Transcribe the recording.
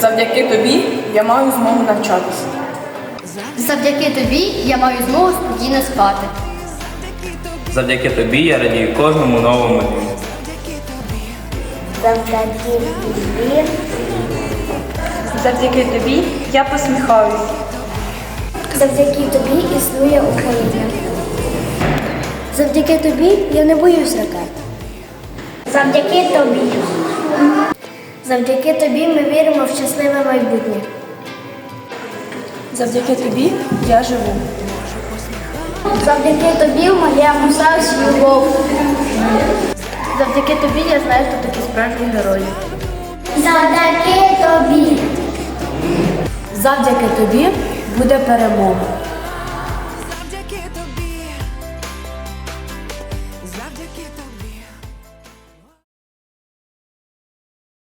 Завдяки тобі я маю змогу навчатися. Завдяки тобі я маю змогу спокійно спати. Завдяки тобі я радію кожному новому дню. Завдяки тобі Завдяки тобі я посміхаюсь. Завдяки тобі існує Україна. Завдяки тобі я не боюсь ракет. Завдяки тобі. Завдяки тобі ми віримо в щасливе майбутнє. Завдяки тобі я живу. Завдяки тобі в моєму серці любов. Завдяки тобі я знаю, хто такі справжні герої. Завдяки тобі. Завдяки тобі буде перемога.